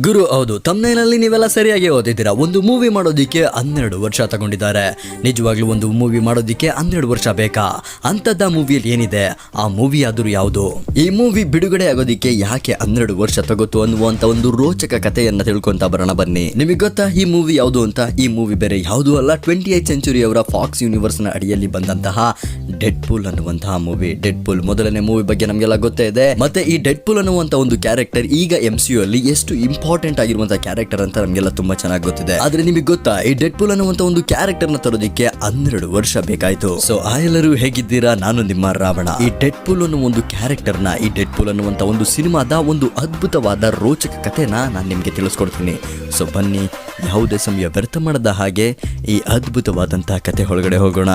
ಗುರು, ಹೌದು. ತಮ್ಮನೇನಲ್ಲಿ ನೀವೆಲ್ಲ ಸರಿಯಾಗಿ ಓದಿದ್ದೀರಾ? ಒಂದು ಮೂವಿ ಮಾಡೋದಿಕ್ಕೆ ಹನ್ನೆರಡು ವರ್ಷ ತಗೊಂಡಿದ್ದಾರೆ. ನಿಜವಾಗ್ಲೂ ಒಂದು ಮೂವಿ ಮಾಡೋದಿಕ್ಕೆ ಹನ್ನೆರಡು ವರ್ಷ ಬೇಕಾ? ಅಂತದ್ದ ಮೂವಿಯಲ್ಲಿ ಏನಿದೆ? ಆ ಮೂವಿ ಆದರೂ ಯಾವುದು? ಈ ಮೂವಿ ಬಿಡುಗಡೆ ಆಗೋದಿಕ್ಕೆ ಯಾಕೆ ಹನ್ನೆರಡು ವರ್ಷ ತಗೋತು ಅನ್ನುವಂತ ಒಂದು ರೋಚಕ ಕಥೆಯನ್ನ ತಿಳ್ಕೊಂತ ಬರೋಣ ಬನ್ನಿ. ನಿಮಗೆ ಗೊತ್ತಾ, ಈ ಮೂವಿ ಯಾವುದು ಅಂತ? ಈ ಮೂವಿ ಬೇರೆ ಯಾವುದು ಅಲ್ಲ ಟ್ವೆಂಟಿ ಏಟ್ ಸೆಂಚುರಿ ಅವರ ಫಾಕ್ಸ್ ಯೂನಿವರ್ಸ್ನ ಅಡಿಯಲ್ಲಿ ಬಂದಂತಹ ಡೆಡ್ ಪೂಲ್ ಅನ್ನುವಂತಹ ಮೂವಿ ಡೆಡ್ ಪೂಲ್ ಮೊದಲನೇ ಮೂವಿ ಬಗ್ಗೆ ನಮಗೆಲ್ಲ ಗೊತ್ತೇ ಇದೆ. ಮತ್ತೆ ಈ ಡೆಡ್ ಪೂಲ್ ಅನ್ನುವಂತ ಒಂದು ಕ್ಯಾರೆಕ್ಟರ್ ಈಗ ಎಂ ಸಿ ಅಲ್ಲಿ ಎಷ್ಟು ಇಂಪಾರ್ಟೆಂಟ್ ಆಗಿರುವಂತಹ ಕ್ಯಾರೆಕ್ಟರ್ ಅಂತ ನಮಗೆಲ್ಲ ತುಂಬಾ ಚೆನ್ನಾಗಿ ಗೊತ್ತಿದೆ. ಆದ್ರೆ ನಿಮಗೆ ಗೊತ್ತಾ, ಈ ಡೆಡ್ ಪೂಲ್ ಅನ್ನುವಂತ ಒಂದು ಕ್ಯಾರೆಕ್ಟರ್ನ ತರೋದಿಕ್ಕೆ ಹನ್ನೆರಡು ವರ್ಷ ಬೇಕಾಯ್ತು. ಸೊ ಆ ಎಲ್ಲರೂ ಹೇಗಿದ್ದೀರಾ? ನಾನು ನಿಮ್ಮ ರಾವಣ. ಈ ಡೆಡ್ ಪುಲ್ ಅನ್ನೋ ಒಂದು ಕ್ಯಾರೆಕ್ಟರ್ನ, ಈ ಡೆಡ್ ಪೂಲ್ ಅನ್ನುವಂತ ಒಂದು ಸಿನಿಮಾದ ಒಂದು ಅದ್ಭುತವಾದ ರೋಚಕ ಕಥೆನ ನಾನು ನಿಮಗೆ ತಿಳಿಸ್ಕೊಡ್ತೀನಿ. ಸೊ ಬನ್ನಿ, ಯಾವುದೇ ಸಮಯ ವ್ಯರ್ಥ ಮಾಡದ ಹಾಗೆ ಈ ಅದ್ಭುತವಾದಂತಹ ಕತೆ ಒಳಗಡೆ ಹೋಗೋಣ.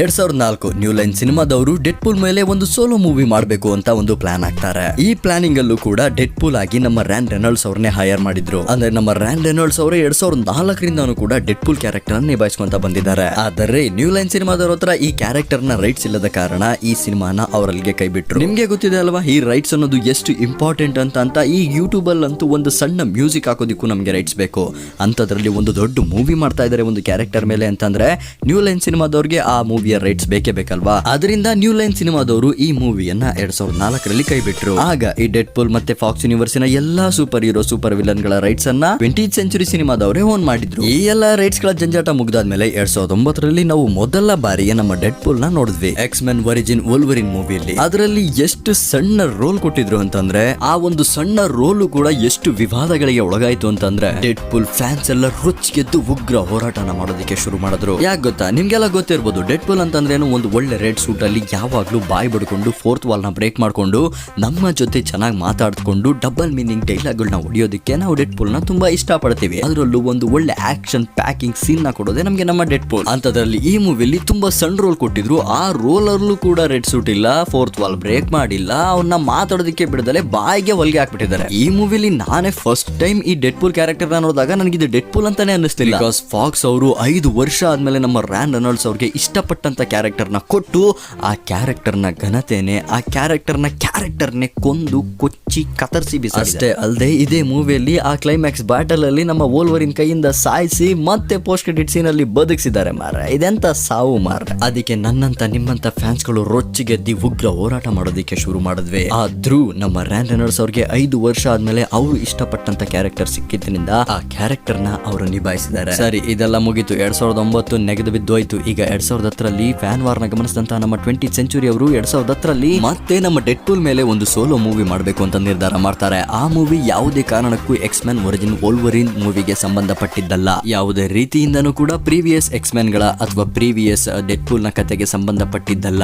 ಎರಡ್ ಸಾವಿರದ ನಾಲ್ಕು ನ್ಯೂ ಲೈನ್ ಸಿನಿಮಾದವರು ಡೆಡ್ ಪೂಲ್ ಮೇಲೆ ಒಂದು ಸೋಲೋ ಮೂವಿ ಮಾಡಬೇಕು ಅಂತ ಒಂದು ಪ್ಲಾನ್ ಆಗ್ತಾರೆ ಈ ಪ್ಲಾನಿಂಗ್ ಅಲ್ಲೂ ಕೂಡ ಡೆಡ್ ಪೂಲ್ ಆಗಿ ನಮ್ಮ ರ್ಯಾನ್ ರೆನಾಲ್ಡ್ಸ್ ಅವ್ರನ್ನೇ ಹೈಯರ್ ಮಾಡಿದ್ರು. ಅಂದ್ರೆ ನಮ್ಮ ರ್ಯಾನ್ ರೆನಾಲ್ಡ್ಸ್ ಅವರು ಎರಡ್ ಸಾವಿರದ ನಾಲ್ಕರಿಂದಾನು ಕೂಡ ಡೆಡ್ ಪೂಲ್ ಕ್ಯಾರೆಕ್ಟರ್ ನಿಭಾಯಿಸ್ಕೊಂತ ಬಂದಿದ್ದಾರೆ. ಆದರೆ ನ್ಯೂ ಲೈನ್ ಸಿನಿಮಾದವ್ರ ಹತ್ರ ಈ ಕ್ಯಾರೆಕ್ಟರ್ನ ರೈಟ್ಸ್ ಇಲ್ಲದ ಕಾರಣ ಈ ಸಿನಿಮಾನ ಅವರಲ್ಲಿಗೆ ಕೈ ಬಿಟ್ರು. ನಿಮ್ಗೆ ಗೊತ್ತಿದೆ ಅಲ್ವಾ, ಈ ರೈಟ್ಸ್ ಅನ್ನೋದು ಎಷ್ಟು ಇಂಪಾರ್ಟೆಂಟ್ ಅಂತ ಅಂತ ಈ ಯೂಟ್ಯೂಬ್ ಅಂತೂ ಒಂದು ಸಣ್ಣ ಮ್ಯೂಸಿಕ್ ಹಾಕೋದಿಕ್ಕೂ ನಮಗೆ ರೈಟ್ಸ್ ಬೇಕು. ಅಂತದ್ರಲ್ಲಿ ಒಂದು ದೊಡ್ಡ ಮೂವಿ ಮಾಡ್ತಾ ಇದ್ದಾರೆ ಒಂದು ಕ್ಯಾರೆಕ್ಟರ್ ಮೇಲೆ ಅಂತಂದ್ರೆ ನ್ಯೂ ಲೈನ್ ಸಿನಿಮಾದವ್ರಿಗೆ ಆ ಮೂವಿಯ ರೈಟ್ಸ್ ಬೇಕೇ ಬೇಕಲ್ವಾ? ಅದರಿಂದ ನ್ಯೂ ಲೈನ್ ಸಿನಿಮಾದವರು ಈ ಮೂವಿಯನ್ನ ಎರಡ್ ಸಾವಿರದ ನಾಲ್ಕರಲ್ಲಿ ಕೈ ಬಿಟ್ರು ಆಗ ಈ ಡೆಡ್ ಪುಲ್ ಮತ್ತೆ ಫಾಕ್ಸ್ ಯೂನಿವರ್ಸ್ನ ಎಲ್ಲಾ ಸೂಪರ್ ಹೀರೋ ಸೂಪರ್ ವಿಲನ್ಗಳ ರೈಟ್ಸ್ ಅನ್ನ ಟ್ವೆಂಟಿ ಸೆಂಚುರಿ ಸಿನಿಮಾದವರೇ ಓನ್ ಮಾಡಿದ್ರು. ಈ ಎಲ್ಲಾ ರೈಟ್ಸ್ಗಳ ಜಂಜಾಟ ಮುಗ್ದಾದ್ಮೇಲೆ ಎರಡ್ ಸಾವಿರದ ಒಂಬತ್ತರಲ್ಲಿ ನಾವು ಮೊದಲ ಬಾರಿಗೆ ನಮ್ಮ ಡೆಡ್ ಪುಲ್ನ ನೋಡಿದ್ವಿ. ಎಕ್ಸ್ ಮೆನ್ ಒರಿಜಿನ್ ವೋಲ್ವರಿನ್ ಮೂವಿಯಲ್ಲಿ ಅದರಲ್ಲಿ ಎಷ್ಟು ಸಣ್ಣ ರೋಲ್ ಕೊಟ್ಟಿದ್ರು ಅಂತಂದ್ರೆ, ಆ ಒಂದು ಸಣ್ಣ ರೋಲು ಕೂಡ ಎಷ್ಟು ವಿವಾದಗಳಿಗೆ ಒಳಗಾಯ್ತು ಅಂತಂದ್ರೆ ಡೆಡ್ ಪುಲ್ ಫ್ಯಾನ್ಸ್ ಎಲ್ಲ ರುಚಿಗೆದ್ದು ಉಗ್ರ ಹೋರಾಟನ ಮಾಡೋದಕ್ಕೆ ಶುರು ಮಾಡಿದ್ರು. ಯಾಕೆ ಗೊತ್ತಾ? ನಿಮ್ಗೆಲ್ಲ ಗೊತ್ತಿರ್ಬೋದು ಡೆಡ್ ಪುಲ್ ಅಂತಂದ್ರೇನು ಒಂದು ಒಳ್ಳೆ ರೆಡ್ ಸೂಟ್ ಅಲ್ಲಿ ಯಾವಾಗ್ಲೂ ಬಾಯ್ ಬಡ್ಕೊಂಡು ಫೋರ್ತ್ ವಾಲ್ನ ಬ್ರೇಕ್ ಮಾಡ್ಕೊಂಡು ನಮ್ಮ ಜೊತೆ ಚೆನ್ನಾಗಿ ಮಾತಾಡ್ಕೊಂಡು ಡಬಲ್ ಮೀನಿಂಗ್ ಡೈಲಾಗ್ಗಳನ್ನ ಹೊಡಿಯೋದಕ್ಕೆ ನಾವು ಡೆಡ್ ಪೋಲ್ನ ತುಂಬಾ ಇಷ್ಟ ಪಡ್ತೀವಿ ಅದರಲ್ಲೂ ಒಂದು ಒಳ್ಳೆ ಆಕ್ಷನ್ ಪ್ಯಾಕಿಂಗ್ ಸೀನ್ನ ಕೊಡೋದೇ ನಮಗೆ ನಮ್ಮ ಡೆಡ್ ಪುಲ್ ಅಂತದ್ರಲ್ಲಿ ಈ ಮೂವಿಲಿ ತುಂಬಾ ಸಣ್ಣ ರೋಲ್ ಕೊಟ್ಟಿದ್ರು. ಆ ರೋಲ್ ಕೂಡ ರೆಡ್ ಸೂಟ್ ಇಲ್ಲ ಫೋರ್ತ್ ವಾಲ್ ಬ್ರೇಕ್ ಮಾಡಿಲ್ಲ ಅವನ್ನ ಮಾತಾಡೋದಕ್ಕೆ ಬಿಡದಲೆ ಬಾಯಿಗೆ ಹೊಲಿಗೆ ಹಾಕ್ಬಿಟ್ಟಿದ್ದಾರೆ. ಈ ಮೂವಿಲಿ ನಾನೇ ಫಸ್ಟ್ ಟೈಮ್ ಈ ಡೆಡ್ ಪೂಲ್ ಕ್ಯಾರೆಕ್ಟರ್ ನೋಡಿದಾಗ ನನಗೆ ಇದು ಡೆಡ್ ಪೂಲ್ ಅಂತಾನೆ ಅನ್ನಿಸ್ತಿಲ್ಲ. ಬಿಕಾಸ್ ಫಾಕ್ಸ್ ಅವರು ಐದು ವರ್ಷ ಆದ್ಮೇಲೆ ನಮ್ಮ ರ್ಯಾನ್ ರೆನಾಲ್ಡ್ಸ್ ಅವ್ರಿಗೆ ಇಷ್ಟಪಟ್ಟಂತ ಕ್ಯಾರೆಕ್ಟರ್ ಕ್ಯಾರೆಕ್ಟರ್ನ ಕೊಟ್ಟು ಆ ಕ್ಯಾರೆಕ್ಟರ್ನ ಘನತೆನೇ ಆ ಕ್ಯಾರೆಕ್ಟರ್ನ ಕ್ಯಾರೆಕ್ಟರ್ನೇ ಕ್ಯಾರೆಕ್ಟರ್ ನೆ ಕೊಂದು ಕೊಚ್ಚಿ ಕತರಿಸಿ ಬಿಸಿ ಅಷ್ಟೇ ಅಲ್ಲದೆ ಇದೇ ಮೂವಿಯಲ್ಲಿ ಆ ಕ್ಲೈಮ್ಯಾಕ್ಸ್ ಬ್ಯಾಟಲ್ ಅಲ್ಲಿ ನಮ್ಮ ಓಲ್ವರಿನ್ ಕೈಯಿಂದ ಸಾಯಿಸಿ ಮತ್ತೆ ಪೋಸ್ಟ್ ಕ್ರೆಡಿಟ್ ಸೀನ್ ಅಲ್ಲಿ ಬದುಕಿಸಿದ್ದಾರೆ ಮಾರ ಇದೆಂತ ಸಾವು ಮಾರ ಅದಕ್ಕೆ ನನ್ನಂತ ನಿಮ್ಮಂತ ಫ್ಯಾನ್ಸ್ಗಳು ರೊಚ್ಚಿಗೆದ್ದಿ ಉಗ್ರ ಹೋರಾಟ ಮಾಡೋದಕ್ಕೆ ಶುರು ಮಾಡಿದ್ವಿ. ಆದ್ರೂ ನಮ್ಮ ರ್ಯಾನ್ ರೆನರ್ಸ್ ಅವ್ರಿಗೆ ಐದು ವರ್ಷ ಆದ್ಮೇಲೆ ಅವರು ಇಷ್ಟಪಟ್ಟಂತ ಕ್ಯಾರೆಕ್ಟರ್ ಸಿಕ್ಕಿದ್ರಿಂದ ಆ ಕ್ಯಾರೆಕ್ಟರ್ನ ಅವರು ನಿಭಾಯಿಸಿದ್ದಾರೆ. ಸರಿ ಇದೆಲ್ಲ ಮುಗಿತು. ಎರಡ್ ಸಾವಿರದ ಒಂಬತ್ತು ನೆಗೆದು ಬಿದ್ದೋಯ್ತು. ಈಗ ಎರಡ್ ಸಾವಿರದ ಹತ್ತರಲ್ಲಿ ಫ್ಯಾನ್ ವಾರ್ನ ಗಮನಿಸಿದಂತ ನಮ್ಮ ಟ್ವೆಂಟಿ ಸೆಂಚುರಿ ಅವರು ಎರಡ್ ಸಾವಿರದ ಹತ್ತರಲ್ಲಿ ಮತ್ತೆ ನಮ್ಮ ಡೆಡ್ ಪೂಲ್ ಮೇಲೆ ಒಂದು ಸೋಲೋ ಮೂವಿ ಮಾಡಬೇಕು ಅಂತ ನಿರ್ಧಾರ ಮಾಡ್ತಾರೆ. ಆ ಮೂವಿ ಯಾವುದೇ ಕಾರಣಕ್ಕೂ ಎಕ್ಸ್ ಮೆನ್ ಒರಿಜಿನ್ ಓಲ್ವರಿನ್ ಮೂವಿಗೆ ಸಂಬಂಧಪಟ್ಟಿದ್ದಲ್ಲ. ಯಾವುದೇ ರೀತಿಯಿಂದನೂ ಕೂಡ ಪ್ರೀವಿಯಸ್ ಎಕ್ಸ್ ಮೆನ್ಗಳ ಅಥವಾ ಪ್ರೀವಿಯಸ್ ಡೆಡ್ ಪೂಲ್ನ ಕತೆಗೆ ಸಂಬಂಧಪಟ್ಟಿದ್ದಲ್ಲ.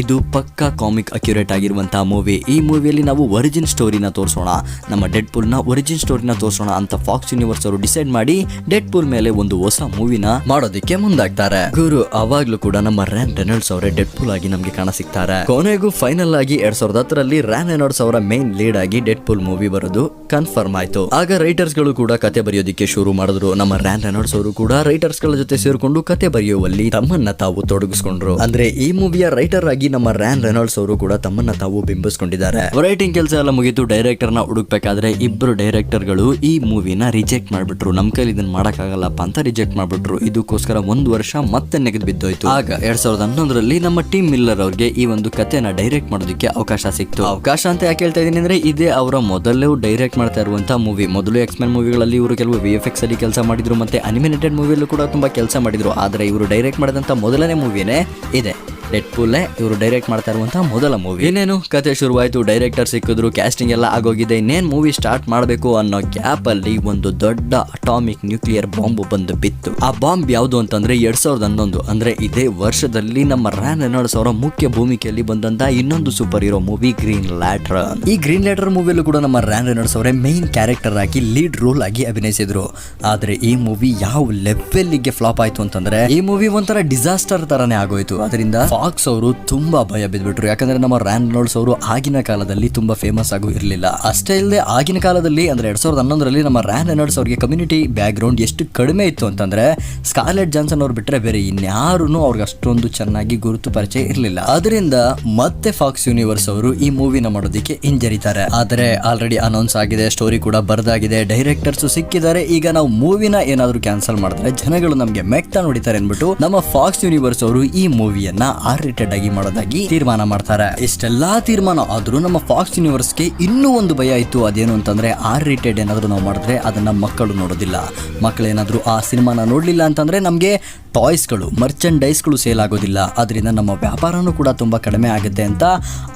ಇದು ಪಕ್ಕಾ ಕಾಮಿಕ್ ಅಕ್ಯುರೇಟ್ ಆಗಿರುವಂತಹ ಮೂವಿ ಈ ಮೂವಿಯಲ್ಲಿ ನಾವು ಒರಿಜಿನ್ ಸ್ಟೋರಿನ ತೋರಿಸೋಣ. ನಮ್ಮ ಡೆಡ್ ಪೂಲ್ನ ಒರಿಜಿನ್ ಸ್ಟೋರಿನ ತೋರಿಸೋಣ ಅಂತ ಫಾಕ್ಸ್ ಯೂನಿವರ್ಸ್ ಅವರು ಡಿಸೈಡ್ ಮಾಡಿ ಡೆಡ್ ಪೂಲ್ ಮೇಲೆ ಒಂದು ಹೊಸ ಮೂವಿನ ಮಾಡೋದಿಕ್ಕೆ ಮುಂದಾಗ್ತಾರೆ. ಗುರು ಅವಾಗ್ಲೂ ಕೂಡ ನಮ್ಮ ರ್ಯಾನ್ ರೆನಾಲ್ಡ್ಸ್ ಅವರೇ ಡೆಡ್ ಪುಲ್ ಆಗಿ ನಮಗೆ ಕಾಣ ಸಿಗ್ತಾರೆ. ಕೊನೆಗೂ ಫೈನಲ್ ಆಗಿ ಎರಡ್ ಸಾವಿರದ ಹತ್ತರಲ್ಲಿ ರ್ಯಾನ್ ರೆನಾಲ್ಡ್ಸ್ ಅವರ ಮೇನ್ ಲೀಡ್ ಆಗಿ ಡೆಡ್ ಪುಲ್ ಮೂವಿ ಬರೋದು ಕನ್ಫರ್ಮ್ ಆಯ್ತು. ಆಗ ರೈಟರ್ಸ್ಗಳು ಕೂಡ ಕತೆ ಬರೆಯೋದಿಕ್ಕೆ ಶುರು ಮಾಡಿದ್ರು. ನಮ್ಮ ರ್ಯಾನ್ ರೆನಾಲ್ಡ್ಸ್ ಅವರು ಕೂಡ ರೈಟರ್ಸ್ಗಳ ಜೊತೆ ಸೇರಿಕೊಂಡು ಕತೆ ಬರೆಯುವಲ್ಲಿ ತಮ್ಮನ್ನ ತಾವು ತೊಡಗಿಸ್ಕೊಂಡ್ರು. ಅಂದ್ರೆ ಈ ಮೂವಿಯ ರೈಟರ್ ಆಗಿ ನಮ್ಮ ರ್ಯಾನ್ ರೆನಾಲ್ಡ್ಸ್ ಅವರು ಕೂಡ ತಮ್ಮನ್ನ ತಾವು ಬಿಂಬಿಸಿಕೊಂಡಿದ್ದಾರೆ. ರೈಟಿಂಗ್ ಕೆಲಸ ಎಲ್ಲ ಮುಗಿತು. ಡೈರೆಕ್ಟರ್ನ ಹುಡುಕ್ಬೇಕಾದ್ರೆ ಇಬ್ರು ಡೈರೆಕ್ಟರ್ಗಳು ಈ ಮೂವಿನ ರಿಜೆಕ್ಟ್ ಮಾಡ್ಬಿಟ್ರು. ನಮ್ ಕೈಲಿ ಇದನ್ನ ಮಾಡಕ್ಕಾಗಲ್ಲಪ್ಪ ಅಂತ ರಿಜೆಕ್ಟ್ ಮಾಡ್ಬಿಟ್ರು. ಇದಕ್ಕೋಸ್ಕರ ಒಂದು ವರ್ಷ ಮತ್ತೆ ನೆಗೆದು ಬಿದ್ದೋಯ್ತು. ಆಗ ಎರಡ್ ಸಾವಿರದ ಹನ್ನೊಂದರಲ್ಲಿ ನಮ್ಮ ಟೀಮ್ ಮಿಲ್ಲರ್ ಅವ್ರಿಗೆ ಈ ಒಂದು ಕಥೆಯನ್ನ ಡೈರೆಕ್ಟ್ ಮಾಡೋದಕ್ಕೆ ಅವಕಾಶ ಸಿಕ್ತು. ಅವಕಾಶ ಅಂತ ಯಾಕೆ ಹೇಳ್ತಾ ಇದೀನಿ ಅಂದ್ರೆ ಇದೇ ಅವರ ಮೊದಲೇ ಡೈರೆಕ್ಟ್ ಮಾಡ್ತಾ ಇರುವಂತಹ ಮೂವಿ ಮೊದಲು ಎಕ್ಸ್ಮೆನ್ ಮೂವಿಗಳಲ್ಲಿ ಇವರು ಕೆಲವು ವಿ ಎಫ್ ಅಲ್ಲಿ ಕೆಲಸ ಮಾಡಿದ್ರು ಮತ್ತೆ ಅನಿಮೇಟೆಡ್ ಮೂವಿಯಲ್ಲೂ ಕೂಡ ತುಂಬಾ ಕೆಲಸ ಮಾಡಿದ್ರು. ಆದ್ರೆ ಇವರು ಡೈರೆಕ್ಟ್ ಮಾಡಿದಂತ ಮೊದಲನೇ ಮೂವಿನೇ ಇದೆ. ಡೆಡ್ ಪುಲ್ಲೇ ಇವರು ಡೈರೆಕ್ಟ್ ಮಾಡ್ತಾ ಇರುವಂತಹ ಮೊದಲ ಮೂವಿ ಇನ್ನೇನು? ಕತೆ ಶುರುವಾಯಿತು ಡೈರೆಕ್ಟರ್ ಸಿಕ್ಕಿದ್ರು ಕ್ಯಾಸ್ಟಿಂಗ್ ಎಲ್ಲ ಆಗೋಗಿದೆ. ಇನ್ನೇನ್ ಮೂವಿ ಸ್ಟಾರ್ಟ್ ಮಾಡಬೇಕು ಅನ್ನೋ ಗ್ಯಾಪ್ ಅಲ್ಲಿ ಒಂದು ದೊಡ್ಡ ಅಟಾಮಿಕ್ ನ್ಯೂಕ್ಲಿಯರ್ ಬಾಂಬ್ ಬಂದು ಬಿತ್ತು. ಆ ಬಾಂಬ್ ಯಾವುದು ಅಂತಂದ್ರೆ ಎರಡ್ ಸಾವಿರದ ಹನ್ನೊಂದು, ಅಂದ್ರೆ ಇದೇ ವರ್ಷದಲ್ಲಿ ನಮ್ಮ ರ್ಯಾನ್ ರೆನಾಲ್ಡ್ಸ್ ಅವರ ಮುಖ್ಯ ಭೂಮಿಕೆಯಲ್ಲಿ ಬಂದಂತ ಇನ್ನೊಂದು superhero movie Green Lantern ಈ ಗ್ರೀನ್ ಲ್ಯಾಟರ್ ಮೂವಿಯಲ್ಲೂ ಕೂಡ ನಮ್ಮ ರ್ಯಾನ್ ರೆನಾಲ್ಡ್ಸ್ ಅವರೇ ಮೈನ್ ಕ್ಯಾರೆಕ್ಟರ್ ಆಗಿ ಲೀಡ್ ರೋಲ್ ಆಗಿ ಅಭಿನಯಿಸಿದ್ರು. ಆದ್ರೆ ಈ ಮೂವಿ ಯಾವ ಲೆವೆಲ್ಗೆ ಫ್ಲಾಪ್ ಆಯ್ತು ಅಂತಂದ್ರೆ, ಈ ಮೂವಿ ಒಂಥರ ಡಿಸಾಸ್ಟರ್ ತರನೇ ಆಗೋಯ್ತು. ಅದರಿಂದ ಫಾಕ್ಸ್ ಅವರು ತುಂಬಾ ಭಯ ಬಿದ್ದ್ಬಿಟ್ರು ಯಾಕಂದ್ರೆ ನಮ್ಮ ರ್ಯಾನ್ ರೆನಾಲ್ಡ್ಸ್ ಅವರು ಆಗಿನ ಕಾಲದಲ್ಲಿ ತುಂಬಾ ಫೇಮಸ್ ಆಗು ಇರಲಿಲ್ಲ. ಅಷ್ಟೇ ಇಲ್ಲದೆ ಆಗಿನ ಕಾಲದಲ್ಲಿ ಅಂದ್ರೆ ಎರಡ್ ಸಾವಿರದ ಹನ್ನೊಂದರಲ್ಲಿ ನಮ್ಮ ರ್ಯಾನ್ ರೆನಾಲ್ಡ್ಸ್ ಅವರಿಗೆ ಕಮ್ಯುನಿಟಿ ಬ್ಯಾಕ್ ಗ್ರೌಂಡ್ ಎಷ್ಟು ಕಡಿಮೆ ಇತ್ತು ಅಂತಂದ್ರೆ ಸ್ಕಾರ್ಲೆಟ್ ಜಾನ್ಸನ್ ಅವ್ರು ಬಿಟ್ಟರೆ ಬೇರೆ ಇನ್ಯಾರು ಅವ್ರಿಗೆ ಅಷ್ಟೊಂದು ಚೆನ್ನಾಗಿ ಗುರುತು ಪರಿಚಯ ಇರಲಿಲ್ಲ. ಅದರಿಂದ ಮತ್ತೆ ಫಾಕ್ಸ್ ಯೂನಿವರ್ಸ್ ಅವರು ಈ ಮೂವಿನ ಮಾಡೋದಕ್ಕೆ ಹಿಂಜರಿತಾರೆ. ಆದರೆ ಆಲ್ರೆಡಿ ಅನೌನ್ಸ್ ಆಗಿದೆ ಸ್ಟೋರಿ ಕೂಡ ಬರ್ದಾಗಿದೆ ಡೈರೆಕ್ಟರ್ಸ್ ಸಿಕ್ಕಿದ್ದಾರೆ. ಈಗ ನಾವು ಮೂವಿನ ಏನಾದರೂ ಕ್ಯಾನ್ಸಲ್ ಮಾಡಿದ್ರೆ ಜನಗಳು ನಮಗೆ ಮೆಕ್ತಾ ನೋಡಿತಾರೆ ಅಂದ್ಬಿಟ್ಟು ನಮ್ಮ ಫಾಕ್ಸ್ ಯೂನಿವರ್ಸ್ ಅವರು ಈ ಮೂವಿಯನ್ನ ಆರ್ ರೇಟೆಡ್ ಆಗಿ ಮಾಡೋದಾಗಿ ತೀರ್ಮಾನ ಮಾಡ್ತಾರೆ. ಇಷ್ಟೆಲ್ಲಾ ತೀರ್ಮಾನ ಆದ್ರೂ ನಮ್ಮ ಫಾಕ್ಸ್ ಯೂನಿವರ್ಸ್ಗೆ ಇನ್ನೂ ಒಂದು ಭಯ ಇತ್ತು. ಅದೇನು ಅಂತಂದ್ರೆ ಆರ್ ರೇಟೆಡ್ ಏನಾದ್ರು ನಾವು ಮಾಡಿದ್ರೆ ಅದನ್ನ ಮಕ್ಕಳು ನೋಡೋದಿಲ್ಲ. ಮಕ್ಕಳೇನಾದ್ರೂ ಆ ಸಿನಿಮಾನ ನೋಡಲಿಲ್ಲ ಅಂತಂದ್ರೆ ನಮಗೆ ಟಾಯ್ಸ್ಗಳು ಮರ್ಚೆಂಡೈಸ್ಗಳು ಸೇಲ್ ಆಗೋದಿಲ್ಲ. ಅದರಿಂದ ನಮ್ಮ ವ್ಯಾಪಾರನೂ ಕೂಡ ತುಂಬಾ ಕಡಿಮೆ ಆಗುತ್ತೆ ಅಂತ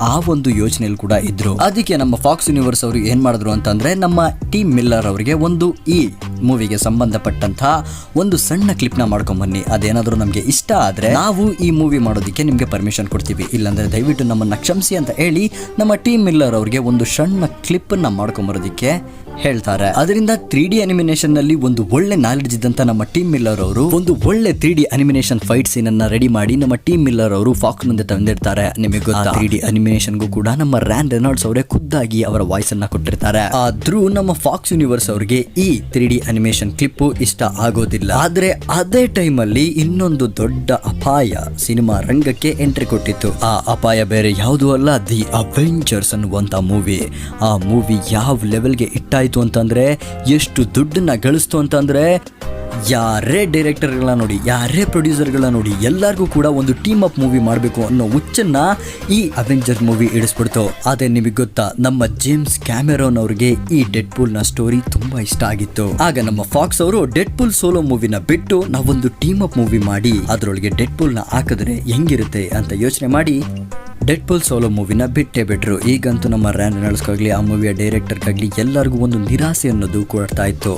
ಆ ಒಂದು ಯೋಚನೆಯಲ್ಲಿ ಕೂಡ ಇದ್ರು. ಅದಕ್ಕೆ ನಮ್ಮ ಫಾಕ್ಸ್ ಯೂನಿವರ್ಸ್ ಅವರು ಏನ್ ಮಾಡಿದ್ರು ಅಂತಂದ್ರೆ ನಮ್ಮ ಟೀಮ್ ಮಿಲ್ಲರ್ ಅವರಿಗೆ ಒಂದು ಈ ಮೂವಿಗೆ ಸಂಬಂಧಪಟ್ಟಂತಹ ಒಂದು ಸಣ್ಣ ಕ್ಲಿಪ್ನ ಮಾಡ್ಕೊಂಡ್ ಬನ್ನಿ ಅದೇನಾದ್ರೂ ನಮಗೆ ಇಷ್ಟ ಆದ್ರೆ ನಾವು ಈ ಮೂವಿ ಮಾಡೋದಕ್ಕೆ ನಿಮ್ಗೆ ಪರ್ಮಿಷನ್ ಕೊಡ್ತೀವಿ. ಇಲ್ಲಾಂದರೆ ದಯವಿಟ್ಟು ನಮ್ಮನ್ನು ಕ್ಷಮಿಸಿ ಅಂತ ಹೇಳಿ ನಮ್ಮ ಟೀಮ್ ಮಿಲ್ಲರ್ ಅವರಿಗೆ ಒಂದು ಸಣ್ಣ ಕ್ಲಿಪ್ಪನ್ನು ಮಾಡ್ಕೊಂಬರೋದಕ್ಕೆ ಹೇಳ್ತಾರೆ. ಅದರಿಂದ ತ್ರೀ ಡಿ ಅನಿಮಿನೇಷನ್ನಲ್ಲಿ ಒಂದು ಒಳ್ಳೆ ನಾಲೆಡ್ಜ್ ಇದ್ದಂತ ನಮ್ಮ ಟೀಮ್ ಮಿಲ್ಲರ್ ಅವರು ಒಂದು ಒಳ್ಳೆ three D animation fight scene ಅನ್ನ ರೆಡಿ ಮಾಡಿ ನಮ್ಮ ಟೀಮ್ ಮಿಲ್ಲರ್ ಅವರು ಫಾಕ್ಸ್ ಮುಂದೆ ತಂದಿರ್ತಾರೆ. ನಿಮಗೆ ತ್ರೀ ಡಿ ಅನಿಮಿನೇಷನ್ಗೂ ಕೂಡ ನಮ್ಮ ರ್ಯಾನ್ ರೆನಾಲ್ಡ್ಸ್ ಅವರೇ ಖುದ್ದಾಗಿ ಅವರ ವಾಯ್ಸ್ ಅನ್ನ ಕೊಟ್ಟಿರ್ತಾರೆ. ಆದ್ರೂ ನಮ್ಮ ಫಾಕ್ಸ್ ಯೂನಿವರ್ಸ್ ಅವರಿಗೆ ಈ ತ್ರೀ ಡಿ ಅನಿಮೇಷನ್ ಕ್ಲಿಪ್ ಇಷ್ಟ ಆಗೋದಿಲ್ಲ. ಆದ್ರೆ ಅದೇ ಟೈಮ್ ಅಲ್ಲಿ ಇನ್ನೊಂದು ದೊಡ್ಡ ಅಪಾಯ ಸಿನಿಮಾ ರಂಗಕ್ಕೆ ಎಂಟ್ರಿ ಕೊಟ್ಟಿತ್ತು. ಆ ಅಪಾಯ ಬೇರೆ ಯಾವುದೂ ಅಲ್ಲ ದಿ ಅವೆಂಜರ್ಸ್ ಅನ್ನುವಂತ ಮೂವಿ ಆ ಮೂವಿ ಯಾವ ಲೆವೆಲ್ಗೆ ಇಟ್ಟಾಯ್ತು ಅಂತಂದ್ರೆ, ಎಷ್ಟು ದುಡ್ಡನ್ನ ಗಳಿಸ್ತು ಅಂತಂದ್ರೆ, ಯಾರೇ ಡೈರೆಕ್ಟರ್ಗಳನ್ನ ನೋಡಿ, ಯಾರೇ ಪ್ರೊಡ್ಯೂಸರ್ಗಳನ್ನ ನೋಡಿ, ಎಲ್ಲರಿಗೂ ಕೂಡ ಒಂದು ಟೀಮ್ ಅಪ್ ಮೂವಿ ಮಾಡಬೇಕು ಅನ್ನೋ ಹುಚ್ಚನ್ನು ಈ ಅವೆಂಜರ್ ಮೂವಿ ಇಡಿಸ್ಬಿಡ್ತು ಅದೇ ನಿಮಗೆ ಗೊತ್ತಾ, ನಮ್ಮ ಜೇಮ್ಸ್ ಕ್ಯಾಮೆರೋನ್ ಅವ್ರಿಗೆ ಈ ಡೆಡ್ ಪೂಲ್ನ ಸ್ಟೋರಿ ತುಂಬಾ ಇಷ್ಟ ಆಗಿತ್ತು. ಆಗ ನಮ್ಮ ಫಾಕ್ಸ್ ಅವರು ಡೆಡ್ ಪೂಲ್ ಸೋಲೋ ಮೂವಿನ ಬಿಟ್ಟು ನಾವೊಂದು ಟೀಮ್ ಅಪ್ ಮೂವಿ ಮಾಡಿ, ಅದರೊಳಗೆ ಡೆಡ್ ಪೂಲ್ನ ಹಾಕಿದ್ರೆ ಹೆಂಗಿರುತ್ತೆ ಅಂತ ಯೋಚನೆ ಮಾಡಿ ಡೆಡ್ ಪುಲ್ ಸೋಲೋ ಮೂವಿನ ಬಿಟ್ಟೇ ಬಿಟ್ರು. ಈಗಂತೂ ನಮ್ಮ ರ್ಯಾನ್ ರೆನಾಲ್ಡ್ಸ್ಗಾಗಲಿ ಆ ಮೂವಿಯ ಡೈರೆಕ್ಟರ್ಗಾಗಲಿ ಎಲ್ಲರಿಗೂ ಒಂದು ನಿರಾಸೆ ಅನ್ನೋದು ಕೊಡ್ತಾ ಇತ್ತು.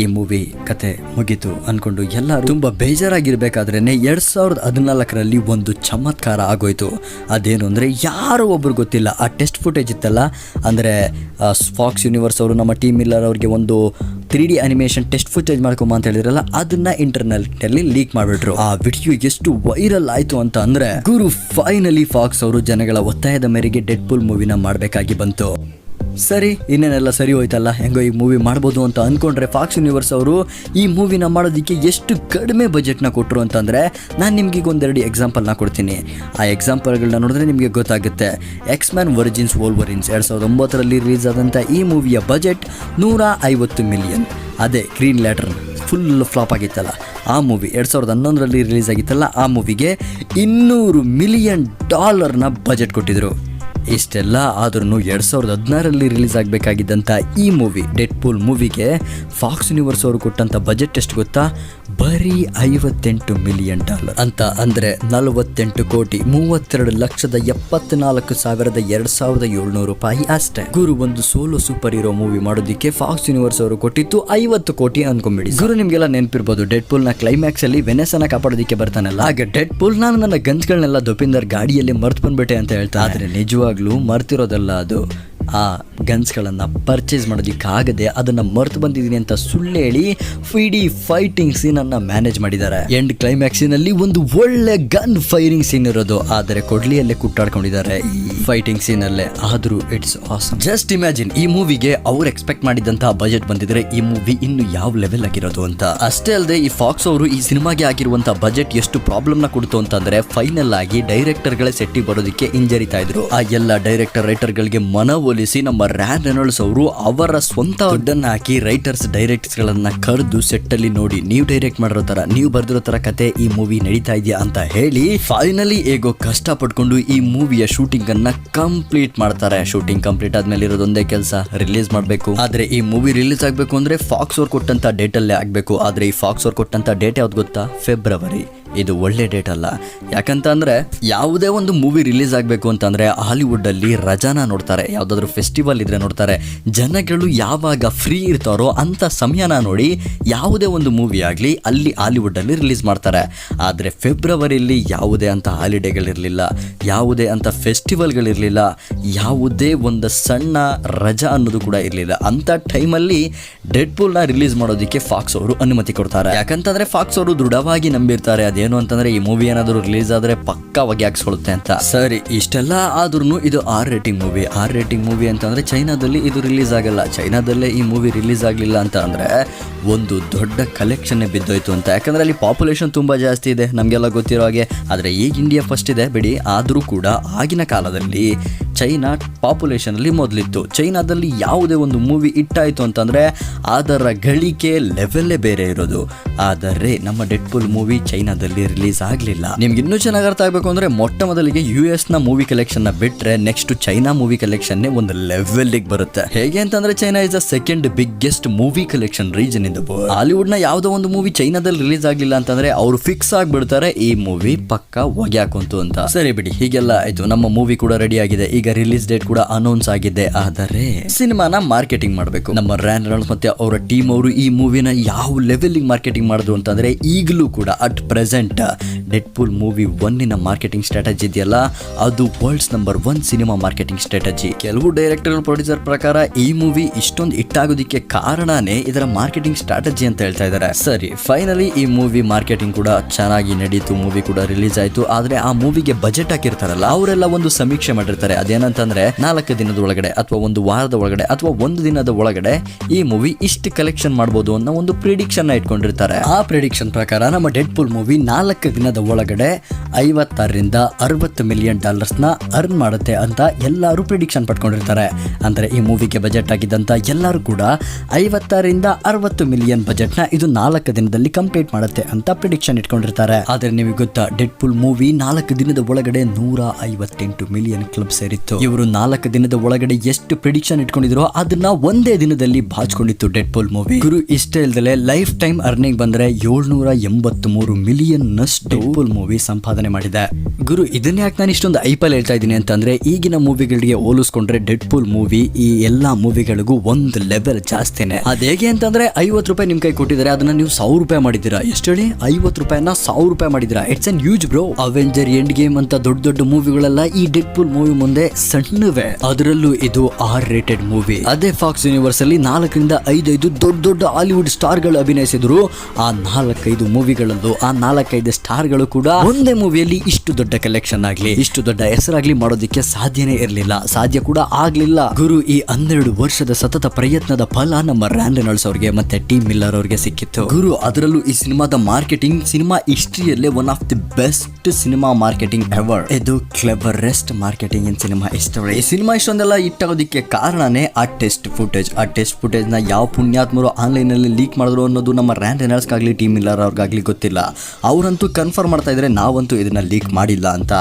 ಈ ಮೂವಿ ಕತೆ ಮುಗೀತು ಅನ್ಕೊಂಡು ಎಲ್ಲರೂ ತುಂಬ ಬೇಜಾರಾಗಿರ್ಬೇಕಾದ್ರೇನೆ ಎರಡು ಸಾವಿರದ ಹದಿನಾಲ್ಕರಲ್ಲಿ ಒಂದು ಚಮತ್ಕಾರ ಆಗೋಯ್ತು. ಅದೇನು ಅಂದರೆ ಯಾರೋ ಒಬ್ರು ಗೊತ್ತಿಲ್ಲ. ಆ ಟೆಸ್ಟ್ ಫುಟೇಜ್ ಇತ್ತಲ್ಲ, ಅಂದರೆ ಫಾಕ್ಸ್ ಯೂನಿವರ್ಸ್ ಅವರು ನಮ್ಮ ಟೀಮ್ ಮಿಲ್ಲರ್ ಅವ್ರಿಗೆ ಒಂದು three D animation test footage ಮಾಡ್ಕೊಂಬ ಅಂತ ಹೇಳಿದ್ರಲ್ಲ, ಅದನ್ನ ಇಂಟರ್ನೆಟ್ ಅಲ್ಲಿ ಲೀಕ್ ಮಾಡ್ಬಿಟ್ರು. ಆ ವಿಡಿಯೋ ಎಷ್ಟು ವೈರಲ್ ಆಯ್ತು ಅಂತ ಅಂದ್ರೆ, ಗುರು ಫೈನಲಿ ಫಾಕ್ಸ್ ಅವರು ಜನಗಳ ಒತ್ತಾಯದ ಮೇರೆಗೆ ಡೆಡ್ ಪುಲ್ ಮೂವಿನ ಮಾಡಬೇಕಾಗಿ ಬಂತು. ಸರಿ, ಇನ್ನೇನೆಲ್ಲ ಸರಿ ಹೋಯ್ತಲ್ಲ? ಹೆಂಗೋ ಈ ಮೂವಿ ಮಾಡ್ಬೋದು ಅಂತ ಅಂದ್ಕೊಂಡ್ರೆ ಫಾಕ್ಸ್ ಯೂನಿವರ್ಸ್ ಅವರು ಈ ಮೂವಿನ ಮಾಡೋದಕ್ಕೆ ಎಷ್ಟು ಕಡಿಮೆ ಬಜೆಟ್ನ ಕೊಟ್ಟರು ಅಂತಂದರೆ ನಾನು ನಿಮಗೆ ಈಗ ಒಂದೆರಡು ಎಕ್ಸಾಂಪಲ್ನ ಕೊಡ್ತೀನಿ. ಆ ಎಕ್ಸಾಂಪಲ್ಗಳನ್ನ ನೋಡಿದ್ರೆ ನಿಮಗೆ ಗೊತ್ತಾಗುತ್ತೆ. ಎಕ್ಸ್ ಮ್ಯಾನ್ ವರ್ಜಿನ್ಸ್ ವೋಲ್ವರಿನ್ಸ್ ಎರಡು ಸಾವಿರದ ಒಂಬತ್ತರಲ್ಲಿ ರಿಲೀಸ್ ಆದಂಥ ಈ ಮೂವಿಯ ಬಜೆಟ್ ನೂರ ಐವತ್ತು ಮಿಲಿಯನ್ ಅದೇ ಗ್ರೀನ್ ಲ್ಯಾಟರ್ ಫುಲ್ ಫ್ಲಾಪ್ ಆಗಿತ್ತಲ್ಲ. ಆ ಮೂವಿ ಎರಡು ಸಾವಿರದ ಹನ್ನೊಂದರಲ್ಲಿ ರಿಲೀಸ್ ಆಗಿತ್ತಲ್ಲ, ಆ ಮೂವಿಗೆ ಇನ್ನೂರು ಮಿಲಿಯನ್ ಡಾಲರ್ನ ಬಜೆಟ್ ಕೊಟ್ಟಿದ್ರು. ಇಷ್ಟೆಲ್ಲ ಆದ್ರೂ ಎರಡು ಸಾವಿರದ ಹದಿನಾರರಲ್ಲಿ ರಿಲೀಸ್ ಆಗಬೇಕಾಗಿದ್ದಂಥ ಈ ಮೂವಿ ಡೆಡ್ ಪೂಲ್ ಮೂವಿಗೆ ಫಾಕ್ಸ್ ಯೂನಿವರ್ಸ್ ಅವರು ಕೊಟ್ಟಂಥ ಬಜೆಟ್ ಎಷ್ಟು ಗೊತ್ತಾ? ಬರೀ ಐವತ್ತೆಂಟು ಮಿಲಿಯನ್ ಡಾಲರ್ ಅಂತ ಅಂದ್ರೆ ನಲವತ್ತೆಂಟು ಕೋಟಿ ಮೂವತ್ತೆರಡು ಲಕ್ಷದ ಎಪ್ಪತ್ನಾಲ್ಕು ಸಾವಿರದ ಎರಡು ಸಾವಿರದ ಏಳ್ನೂರು ರೂಪಾಯಿ ಅಷ್ಟೇ. ಗುರು ಒಂದು ಸೋಲೋ ಸೂಪರ್ ಹೀರೋ ಮೂವಿ ಮಾಡೋದಕ್ಕೆ ಫಾಕ್ಸ್ ಯೂನಿವರ್ಸ್ ಅವರು ಕೊಟ್ಟಿತ್ತು ಐವತ್ತು ಕೋಟಿ ಅನ್ಕೊಂಬಿಡಿ. ಗುರು ನಿಮ್ಗೆಲ್ಲ ನೆನಪಿರ್ಬೋದು ಡೆಡ್ ಪೂಲ್ನ ಕ್ಲೈಮ್ಯಾಕ್ಸ್ ಅಲ್ಲಿ ವೆನೆಸನ ಕಾಪಾಡೋದಕ್ಕೆ ಬರ್ತಾನಲ್ಲ. ಆಗ ಡೆಡ್ ಪುಲ್ ನಾನು ನನ್ನ ಗನ್ಸ್ಗಳನ್ನೆಲ್ಲ ದೊಪಿಂದರ್ ಗಾಡಿಯಲ್ಲಿ ಮರ್ತ್ ಬಂದ್ಬಿಟ್ಟೆ ಅಂತ ಹೇಳ್ತಾ ಆದ್ರೆ ನಿಜವಾಗ್ಲೂ ಮರ್ತಿರೋದಲ್ಲ ಅದು. ಆ ಗನ್ಸ್ಗಳನ್ನು ಪರ್ಚೇಸ್ ಮಾಡೋದಕ್ಕಾಗದೆ ಅದನ್ನು ಮರೆತು ಬಂದಿದ್ದೀನಿ ಅಂತ ಸುಳ್ಳು ಹೇಳಿ ಫಿಡಿ ಫೈಟಿಂಗ್ ಸೀನನ್ನು ಮ್ಯಾನೇಜ್ ಮಾಡಿದ್ದಾರೆ. ಎಂಡ್ ಕ್ಲೈಮ್ಯಾಕ್ಸಿನಲ್ಲಿ ಒಂದು ಒಳ್ಳೆ ಗನ್ ಫೈರಿಂಗ್ ಸೀನ್ ಇರೋದು. ಆದರೆ ಕೊಡ್ಲಿಯಲ್ಲೇ ಕುಟ್ಟಾಡ್ಕೊಂಡಿದ್ದಾರೆ ಈ ಫೈಟಿಂಗ್ ಸೀನಲ್ಲೇ ಆದರೂ ಇಟ್ಸ್ ಆಸಮ್ ಜಸ್ಟ್ ಇಮ್ಯಾಜಿನ್ ಈ ಮೂವಿಗೆ ಅವ್ರು ಎಕ್ಸ್ಪೆಕ್ಟ್ ಮಾಡಿದಂತಹ ಬಜೆಟ್ ಬಂದಿದ್ರೆ ಈ ಮೂವಿ ಇನ್ನು ಯಾವ ಲೆವೆಲ್ ಆಗಿರೋದು ಅಂತ. ಅಷ್ಟೇ ಅಲ್ಲದೆ ಈ ಫಾಕ್ಸ್ ಅವರು ಈ ಸಿನಿಮಾಗೆ ಆಗಿರುವಂತಹ ಬಜೆಟ್ ಎಷ್ಟು ಪ್ರಾಬ್ಲಮ್ನ ಕೊಡ್ತು ಅಂತಂದ್ರೆ ಫೈನಲ್ ಆಗಿ ಡೈರೆಕ್ಟರ್ಗಳೇ ಸೆಟ್ಟಿ ಬರೋದಕ್ಕೆ ಹಿಂಜರಿತಾ ಇದ್ರು. ಆ ಎಲ್ಲ ಡೈರೆಕ್ಟರ್ ರೈಟರ್ ಗಳಿಗೆ ಮನವೊಲಿಸಿ ನಮ್ಮ ರ್ಯಾನ್ ರೆನಾಲ್ಡ್ಸ್ ಅವರು ಅವರ ಸ್ವಂತ ದುಡ್ಡನ್ನು ಹಾಕಿ ರೈಟರ್ಸ್ ಡೈರೆಕ್ಟರ್ಸ್ ಗಳನ್ನ ಕರೆದು ಸೆಟ್ ಅಲ್ಲಿ ನೋಡಿ ನೀವು ಡೈರೆಕ್ಟ್ ಮಾಡಿರೋ ತರ, ನೀವು ಬರ್ದಿರೋ ತರ ಕತೆ ಈ ಮೂವಿ ನಡೀತಾ ಇದೆಯಾ ಅಂತ ಹೇಳಿ ಫೈನಲಿ ಹೇಗೋ ಕಷ್ಟ ಪಡ್ಕೊಂಡು ಈ ಮೂವಿಯ ಶೂಟಿಂಗ್ ಅನ್ನ ಕಂಪ್ಲೀಟ್ ಮಾಡ್ತಾರೆ. ಶೂಟಿಂಗ್ ಕಂಪ್ಲೀಟ್ ಆದ್ಮೇಲೆ ಇರೋದೊಂದೇ ಕೆಲಸ ರಿಲೀಸ್ ಮಾಡಬೇಕು. ಆದ್ರೆ ಈ ಮೂವಿ ರಿಲೀಸ್ ಆಗಬೇಕು ಅಂದ್ರೆ ಫಾಕ್ಸ್ ಅವ್ರು ಕೊಟ್ಟಂತ ಡೇಟ್ ಅಲ್ಲೇ ಆಗಬೇಕು. ಆದ್ರೆ ಈ ಫಾಕ್ಸ್ ಅವ್ರು ಕೊಟ್ಟಂತ ಡೇಟ್ ಯಾವ್ದು ಗೊತ್ತಾ? ಫೆಬ್ರವರಿ ಇದು ಒಳ್ಳೆ ಡೇಟ್ ಅಲ್ಲ. ಯಾಕಂತ ಅಂದ್ರೆ ಯಾವುದೇ ಒಂದು ಮೂವಿ ರಿಲೀಸ್ ಆಗಬೇಕು ಅಂತಂದ್ರೆ ಹಾಲಿವುಡ್ ಅಲ್ಲಿ ರಜಾನ ನೋಡ್ತಾರೆ. ಯಾವ್ದಾದ್ರು ಫೆಸ್ಟಿವಲ್ ಇದ್ರೆ ನೋಡ್ತಾರೆ. ಜನಗಳು ಯಾವಾಗ ಫ್ರೀ ಇರ್ತಾರೋ ಅಂತ ಸಮಯನ ನೋಡಿ ಯಾವುದೇ ಒಂದು ಮೂವಿ ಆಗಲಿ ಅಲ್ಲಿ ಹಾಲಿವುಡ್ ಅಲ್ಲಿ ರಿಲೀಸ್ ಮಾಡ್ತಾರೆ. ಆದರೆ ಫೆಬ್ರವರಿಯಲ್ಲಿ ಯಾವುದೇ ಅಂತ ಹಾಲಿಡೇಗಳಿರಲಿಲ್ಲ ಯಾವುದೇ ಅಂತ ಫೆಸ್ಟಿವಲ್ಗಳಿರಲಿಲ್ಲ ಯಾವುದೇ ಒಂದು ಸಣ್ಣ ರಜಾ ಅನ್ನೋದು ಕೂಡ ಇರಲಿಲ್ಲ. ಅಂತ ಟೈಮಲ್ಲಿ ಡೆಡ್ ಪೂಲ್ನ ರಿಲೀಸ್ ಮಾಡೋದಕ್ಕೆ ಫಾಕ್ಸ್ ಅವರು ಅನುಮತಿ ಕೊಡ್ತಾರೆ. ಯಾಕಂತಂದ್ರೆ ಫಾಕ್ಸ್ ಅವರು ದೃಢವಾಗಿ ನಂಬಿರ್ತಾರೆ ಅದೇ ಅದೇನು ಅಂತಂದ್ರೆ ಈ ಮೂವಿ ಏನಾದರೂ ರಿಲೀಸ್ ಆದ್ರೆ ಪಕ್ಕವಾಗಿ ಹಾಕ್ಸ್ಕೊಳುತ್ತೆ ಅಂತ. ಸರಿ, ಇಷ್ಟೆಲ್ಲ ಆದ್ರೂ ಇದು R rating movie R rating movie ಅಂತಂದ್ರೆ ಚೈನಾದಲ್ಲಿ ಇದು ರಿಲೀಸ್ ಆಗಲ್ಲ. ಚೈನಾದಲ್ಲೇ ಈ ಮೂವಿ ರಿಲೀಸ್ ಆಗಲಿಲ್ಲ ಅಂತ ಅಂದ್ರೆ ಒಂದು ದೊಡ್ಡ ಕಲೆಕ್ಷನ್ನೇ ಬಿದ್ದೋಯ್ತು ಅಂತ. ಯಾಕಂದ್ರೆ ಅಲ್ಲಿ ಪಾಪ್ಯುಲೇಷನ್ ತುಂಬಾ ಜಾಸ್ತಿ ಇದೆ, ನಮಗೆಲ್ಲ ಗೊತ್ತಿರೋ ಹಾಗೆ. ಆದರೆ ಈಗ ಇಂಡಿಯಾ ಫಸ್ಟ್ ಇದೆ, ಬಿಡಿ. ಆದರೂ ಕೂಡ ಆಗಿನ ಕಾಲದಲ್ಲಿ ಚೈನಾ ಪಾಪ್ಯುಲೇಷನ್ ಅಲ್ಲಿ ಮೊದಲಿತ್ತು. ಚೈನಾದಲ್ಲಿ ಯಾವುದೇ ಒಂದು ಮೂವಿ ಇಟ್ಟಾಯಿತು ಅಂತಂದ್ರೆ ಅದರ ಗಳಿಕೆ ಲೆವೆಲ್ಲೇ ಬೇರೆ ಇರೋದು. ಆದರೆ ನಮ್ಮ ಡೆಡ್ಪುಲ್ ಮೂವಿ ಚೈನಾದಲ್ಲಿ ರಿಲೀಸ್ ಆಗಲಿಲ್ಲ. ನಿಮ್ಗೆ ಇನ್ನೂ ಚೆನ್ನಾಗಿ ಅರ್ಥ ಆಗಬೇಕು ಅಂದ್ರೆ ಮೊಟ್ಟ ಮೊದಲಿಗೆ ಯು ಎಸ್ನ ಮೂವಿ ಕಲೆಕ್ಷನ್ ಬಿಟ್ಟರೆ ನೆಕ್ಸ್ಟ್ ಚೈನಾ ಮೂವಿ ಕಲೆಕ್ಷನ್ ಒಂದು ಲೆವೆಲ್ಗೆ ಬರುತ್ತೆ. ಹೇಗೆ ಅಂತಂದ್ರೆ China is the second biggest movie collection region in the ಹಾಲಿವುಡ್ನ ಯಾವುದೋ ಒಂದು ಮೂವಿ ಚೈನಾದಲ್ಲಿ ರಿಲೀಸ್ ಆಗಲಿಲ್ಲ ಅಂತಂದ್ರೆ ಅವರು ಫಿಕ್ಸ್ ಆಗಿಬಿಡ್ತಾರೆ, ಈ ಮೂವಿ ಪಕ್ಕ ಹೊಗೆ ಹಾಕುಂತು ಅಂತ. ಸರಿ ಬಿಡಿ, ಹೀಗೆಲ್ಲ ಆಯ್ತು. ನಮ್ಮ ಮೂವಿ ಕೂಡ ರೆಡಿ ಆಗಿದೆ. ಈಗ ರಿಲೀಸ್ ಡೇಟ್ ಕೂಡ ಅನೌನ್ಸ್ ಆಗಿದೆ. ಆದರೆ ಸಿನಿಮಾನ ಮಾರ್ಕೆಟಿಂಗ್ ಮಾಡಬೇಕು. ನಮ್ಮ ರ್ಯಾನ್ ರಾಲ್ಸ್ ಮತ್ತೆ ಅವರ ಟೀಮ್ ಅವರು ಈ ಮೂವಿನ ಯಾವ ಲೆವೆಲ್ ಮಾರ್ಕೆಟಿಂಗ್ ಮಾಡಿದ್ರು ಅಂತಂದ್ರೆ ಈಗಲೂ ಕೂಡ at present Deadpool movie ಒನ್ನಿನ ಮಾರ್ಕೆಟಿಂಗ್ ಸ್ಟ್ರಾಟಜಿ ಇದೆಯಲ್ಲ? ಅದು world's number one cinema marketing strategy ಕೆಲವು ಡೈರೆಕ್ಟರ್ ಪ್ರೊಡ್ಯೂಸರ್ ಪ್ರಕಾರ ಈ ಮೂವಿ ಇಷ್ಟೊಂದು ಇಟ್ಟಾಗೋದಿಕ್ಕೆ ಕಾರಣನೇ ಇದರ ಮಾರ್ಕೆಟಿಂಗ್ ಸ್ಟ್ರಾಟಜಿ ಅಂತ ಹೇಳ್ತಾ ಇದ್ದಾರೆ. ಸರಿ ಫೈನಲಿ ಈ ಮೂವಿ ಮಾರ್ಕೆಟಿಂಗ್ ಕೂಡ ಚೆನ್ನಾಗಿ ನಡೀತು ಮೂವಿ ಕೂಡ ರಿಲೀಸ್ ಆಯ್ತು. ಆದರೆ ಆ ಮೂವಿಗೆ ಬಜೆಟ್ ಹಾಕಿರ್ತಾರಲ್ಲ, ಅವರೆಲ್ಲ ಒಂದು ಸಮೀಕ್ಷೆ ಮಾಡಿರ್ತಾರೆ. ಅದೇನಂತಂದ್ರೆ ನಾಲ್ಕು ದಿನದ ಒಳಗಡೆ ಅಥವಾ ಒಂದು ವಾರದ ಒಳಗಡೆ ಅಥವಾ ಒಂದು ದಿನದ ಒಳಗಡೆ ಈ ಮೂವಿ ಇಷ್ಟು ಕಲೆಕ್ಷನ್ ಮಾಡಬಹುದು ಅನ್ನೋ ಒಂದು ಪ್ರಿಡಿಕ್ಷನ್ ಇಟ್ಕೊಂಡಿರ್ತಾರೆ. ಆ ಪ್ರಿಡಿಕ್ಷನ್ ಪ್ರಕಾರ ನಮ್ಮ ಡೆಡ್ ಪುಲ್ ಮೂವಿ ನಾಲ್ಕು ದಿನದ ಒಳಗಡೆ ಐವತ್ತಾರರಿಂದ ಅರವತ್ತು ಮಿಲಿಯನ್ ಡಾಲರ್ಸ್ನ ಅರ್ನ್ ಮಾಡುತ್ತೆ ಅಂತ ಎಲ್ಲರೂ ಪ್ರಿಡಿಕ್ಷನ್ ಪಡ್ಕೊಂಡಿರ್ತಾರೆ. ಅಂದ್ರೆ ಈ ಮೂವಿಗೆ ಬಜೆಟ್ ಆಗಿದ್ದಂತ ಎಲ್ಲರೂ ಕೂಡ ಐವತ್ತಾರರಿಂದ ಅರವತ್ತು ಮಿಲಿಯನ್ ಬಜೆಟ್ನ ಇದು ನಾಲ್ಕು ದಿನದಲ್ಲಿ ಕಂಪ್ಲೀಟ್ ಮಾಡುತ್ತೆ ಅಂತ ಪ್ರಿಡಿಕ್ಷನ್ ಇಟ್ಕೊಂಡಿರ್ತಾರೆ. ಆದ್ರೆ ನಿಮಗೆ ಗೊತ್ತಾ ಡೆಡ್ ಪುಲ್ ಮೂವಿ ನಾಲ್ಕು ದಿನದ ಒಳಗಡೆ ನೂರ ಐವತ್ತೆಂಟು ಮಿಲಿಯನ್ ಕ್ಲಬ್ ಸೇರಿತ್ತು. ಇವರು ನಾಲ್ಕು ದಿನದ ಒಳಗಡೆ ಎಷ್ಟು ಪ್ರಿಡಿಕ್ಷನ್ ಇಟ್ಕೊಂಡಿದ್ರು ಅದನ್ನ ಒಂದೇ ದಿನದಲ್ಲಿ ಬಾಚ್ಕೊಂಡಿತ್ತು ಡೆಡ್ ಪೋಲ್ ಮೂವಿ ಗುರು, ಇಷ್ಟೇ ಇಲ್ದಲೆ ಲೈಫ್ ಟೈಮ್ ಅರ್ನಿಂಗ್ ಬಂದ್ರೆ ಏಳ್ನೂರ ಎಂಬತ್ತ್ ಮೂರು ಮಿಲಿಯನ್ ನಷ್ಟು ಪೋಲ್ ಮೂವಿ ಸಂಪಾದನೆ ಮಾಡಿದೆ. ಗುರು, ಇದನ್ನ ಯಾಕೆ ನಾನು ಇಷ್ಟೊಂದು ಐಪಲ್ ಹೇಳ್ತಾ ಇದ್ದೀನಿ ಅಂತಂದ್ರೆ ಈಗಿನ ಮೂವಿಗಳಿಗೆ ಹೋಲಿಸ್ಕೊಂಡ್ರೆ ಡೆಡ್ ಪೋಲ್ ಮೂವಿ ಈ ಎಲ್ಲಾ ಮೂವಿಗಳಿಗೂ ಒಂದು ಲೆವೆಲ್ ಜಾಸ್ತಿನೇ. ಅದ್ ಹೇಗೆ ಅಂತಂದ್ರೆ ಐವತ್ತು ರೂಪಾಯಿ ನಿಮ್ ಕೈ ಕೊಟ್ಟಿದ್ರೆ ಅದನ್ನ ನೀವು ಸಾವಿರ ರೂಪಾಯಿ ಮಾಡಿದ್ದೀರಾ? ಎಷ್ಟು ಹೇಳಿ? ಐವತ್ತು ರೂಪಾಯಿನ ಸಾವಿರ ರೂಪಾಯಿ ಮಾಡಿದ್ದೀರಾ? It's an use bro Avenger Endgame ಅಂತ ದೊಡ್ಡ ದೊಡ್ಡ ಮೂವಿಗಳೆಲ್ಲ ಈ ಡೆಡ್ ಪುಲ್ ಮೂವಿ ಮುಂದೆ ಸಣ್ಣವೆ. ಅದರಲ್ಲೂ ಇದು ಆರ್ ರೇಟೆಡ್ ಮೂವಿ ಅದೇ ಫಾಕ್ಸ್ ಯೂನಿವರ್ಸ್ ಅಲ್ಲಿ ನಾಲ್ಕರಿಂದ ಐದೈದು ದೊಡ್ಡ ದೊಡ್ಡ ಹಾಲಿವುಡ್ ಸ್ಟಾರ್ಗಳು ಅಭಿನಯಿಸಿದ್ರು. ಆ ನಾಲ್ಕೈದು ಮೂವಿಗಳಲ್ಲೂ ಆ ನಾಲ್ಕೈದು ಸ್ಟಾರ್ಗಳು ಕೂಡ ಒಂದೇ ಮೂವಿಯಲ್ಲಿ ಇಷ್ಟು ದೊಡ್ಡ ಕಲೆಕ್ಷನ್ ಆಗ್ಲಿ, ಇಷ್ಟು ದೊಡ್ಡ ಹೆಸರಾಗ್ಲಿ ಮಾಡೋದಕ್ಕೆ ಸಾಧ್ಯನೇ ಇರಲಿಲ್ಲ. ಸಾಧ್ಯ ಕೂಡ ಆಗ್ಲಿಲ್ಲ. ಗುರು ಈ ಹನ್ನೆರಡು ವರ್ಷದ ಸತತ ಪ್ರಯತ್ನದ ಫಲ ನಮ್ಮ ರ್ಯಾನ್ ರೆನಾಲ್ಡ್ಸ್ ಅವ್ರಿಗೆ ಮತ್ತೆ ಟೀಮ್ ಮಿಲ್ಲರ್ ಅವ್ರಿಗೆ ಸಿಕ್ಕಿತ್ತು. ಗುರು, ಅದರಲ್ಲೂ ಈ ಸಿನಿಮಾದ marketing, cinema ಹಿಸ್ಟ್ರಿಯಲ್ಲೇ one of the best cinema marketing ever ಇದು cleverest marketing in cinema history ಈ ಸಿನಿಮಾ ಇಷ್ಟೊಂದೆಲ್ಲ ಇಟ್ಟಾಗೋದಕ್ಕೆ ಕಾರಣನೇ ಆ ಟೆಸ್ಟ್ ಫುಟೇಜ್ ಆ ಟೆಸ್ಟ್ ಫುಟೇಜ್ನ ಯಾವ ಪುಣ್ಯಾತ್ಮರು ಆನ್ಲೈನ್ ಅಲ್ಲಿ ಲೀಕ್ ಮಾಡಿದ್ರು ಅನ್ನೋದು ನಮ್ಮ ರ್ಯಾನ್ ರೆನಾಲ್ಡ್ಸ್ ಆಗ್ಲಿ ಟೀಮ್ ಮಿಲ್ಲರ್ ಅವ್ರಿಗಾಗಲಿ ಗೊತ್ತಿಲ್ಲ. ಅವರಂತೂ ಕನ್ಫರ್ಮ್ ಮಾಡ್ತಾ ಇದ್ರೆ ನಾವಂತೂ ಇದನ್ನ ಲೀಕ್ ಮಾಡಿಲ್ಲ ಅಂತ.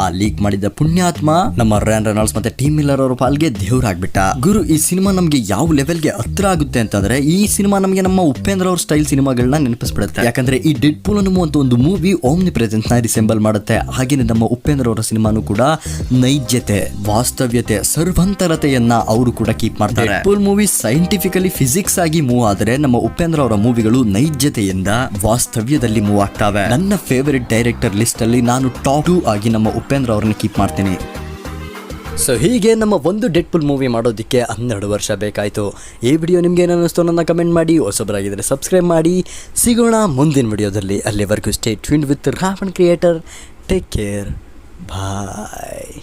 ಆ ಲೀಕ್ ಮಾಡಿದ ಪುಣ್ಯಾತ್ಮ ನಮ್ಮ ರ್ಯಾನ್ ರೆನಾಲ್ಡ್ಸ್ ಮತ್ತೆ ಟೀಮ್ ಇಲ್ಲರ್ ಅವರ ಪಾಲ್ಗೆ ದೇವ್ರಾಗ್ಬಿಟ್ಟ. ಗುರು, ಈ ಸಿನಿಮಾ ನಮಗೆ ಯಾವ ಲೆವೆಲ್ಗೆ ಹತ್ರ ಆಗುತ್ತೆ ಅಂತಂದ್ರೆ, ಈ ಸಿನಿಮಾ ನಮಗೆ ನಮ್ಮ ಉಪೇಂದ್ರ ಅವ್ರ ಸ್ಟೈಲ್ ಸಿನಿಮಾಗಳನ್ನ ನೆನಪಿಸ್ಬಿಡುತ್ತೆ. ಯಾಕಂದ್ರೆ ಈ ಡೆಡ್ ಪೂಲ್ ಅನ್ನುವಂತ ಒಂದು ಮೂವಿ ಓಮ್ನಿ ಪ್ರೆಸೆನ್ಸ್ನ ರಿಸೆಂಬಲ್ ಮಾಡುತ್ತೆ. ಹಾಗೇನೆ ನಮ್ಮ ಉಪೇಂದ್ರ ಅವರ ಸಿನಿಮಾನು ಕೂಡ ನೈಜತೆ. ವಾಸ್ತವ್ಯತೆ, ಸರ್ವಂತರತೆಯನ್ನ ಅವರು ಕೂಡ ಕೀಪ್ ಮಾಡ್ತಾರೆ. ಫುಲ್ ಮೂವಿ ಸೈಂಟಿಫಿಕಲಿ ಫಿಸಿಕ್ಸ್ ಆಗಿ ಮೂವ್ ಆದರೆ ನಮ್ಮ ಉಪೇಂದ್ರ ಅವರ ಮೂವಿಗಳು ನೈಜತೆಯಿಂದ ವಾಸ್ತವ್ಯದಲ್ಲಿ ಮೂವ್ ಆಗ್ತಾವೆ. ನನ್ನ ಫೇವರಿಟ್ ಡೈರೆಕ್ಟರ್ ಲಿಸ್ಟ್ ಅಲ್ಲಿ ನಾನು ಟಾಪ್ ಟೂ ಆಗಿ ನಮ್ಮ ಉಪೇಂದ್ರ ಅವ್ರನ್ನ ಕೀಪ್ ಮಾಡ್ತೀನಿ. ಸೊ ಹೀಗೆ ನಮ್ಮ ಒಂದು ಡೆಡ್ ಪುಲ್ ಮೂವಿ ಮಾಡೋದಕ್ಕೆ ಹನ್ನೆರಡು ವರ್ಷ ಬೇಕಾಯಿತು. ಈ ವಿಡಿಯೋ ನಿಮ್ಗೆ ಏನು ನನ್ನ ಕಮೆಂಟ್ ಮಾಡಿ ಹೊಸಬರಾಗಿದ್ದರೆ ಸಬ್ಸ್ಕ್ರೈಬ್ ಮಾಡಿ. ಸಿಗೋಣ ಮುಂದಿನ ವಿಡಿಯೋದಲ್ಲಿ ಅಲ್ಲಿವರೆಗೂ stay tuned with Ravan creator take care bye